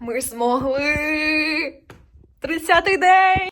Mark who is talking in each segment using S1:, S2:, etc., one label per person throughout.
S1: Ми змогли! Тридцятий день!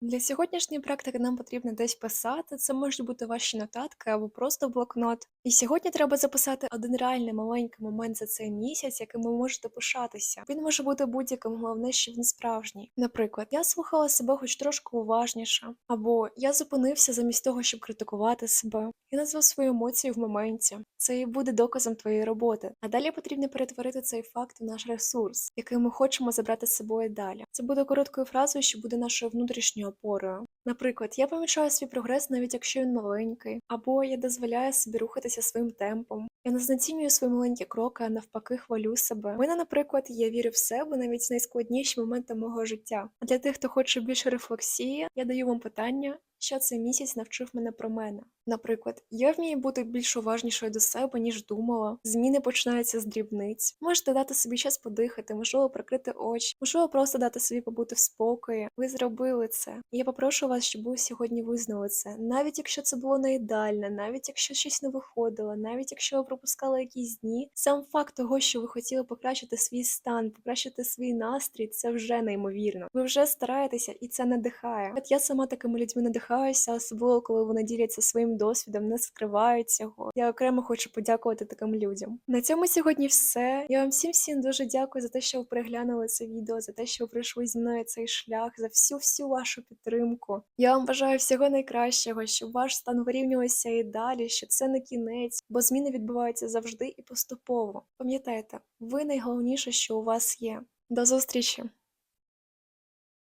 S1: Для сьогоднішньої практики нам потрібно десь писати. Це можуть бути ваші нотатки або просто блокнот. І сьогодні треба записати один реальний маленький момент за цей місяць, яким ви можете пишатися. Він може бути будь-яким, головне, що він справжній. Наприклад, я слухала себе хоч трошки уважніше, або я зупинився замість того, щоб критикувати себе. Я назвав свої емоції в моменті. Це і буде доказом твоєї роботи. А далі потрібно перетворити цей факт в наш ресурс, який ми хочемо забрати з собою далі. Це буде короткою фразою, що буде нашою внутрішньою опорою. Наприклад, я помічаю свій прогрес, навіть якщо він маленький, або я дозволяю собі рухатися своїм темпом. Я не знецінюю свої маленькі кроки, а навпаки хвалю себе. Мене, наприклад, я вірю в себе навіть найскладніші моменти мого життя. А для тих, хто хоче більше рефлексії, я даю вам питання. Що цей місяць навчив мене про мене? Наприклад, я вмію бути більш уважнішою до себе, ніж думала. Зміни починаються з дрібниць. Можете дати собі час подихати, можливо, прикрити очі, можливо, просто дати собі побути в спокої. Ви зробили це. Я попрошу вас, щоб ви сьогодні визнали це, навіть якщо це було не ідеально, навіть якщо щось не виходило, навіть якщо ви пропускали якісь дні. Сам факт того, що ви хотіли покращити свій стан, покращити свій настрій, це вже неймовірно. Ви вже стараєтеся, і це надихає. От я сама такими людьми надихаюся, особливо коли вони діляться своїм досвідом, не скривають цього. Я окремо хочу подякувати таким людям. На цьому сьогодні все. Я вам всім всім дуже дякую за те, що ви переглянули це відео, за те, що ви пройшли зі мною цей шлях, за всю всю вашу підтримку. Я вам бажаю всього найкращого, щоб ваш стан вирівнювався і далі, що це не кінець, бо зміни відбуваються завжди і поступово. Пам'ятайте, ви найголовніше, що у вас є. До зустрічі!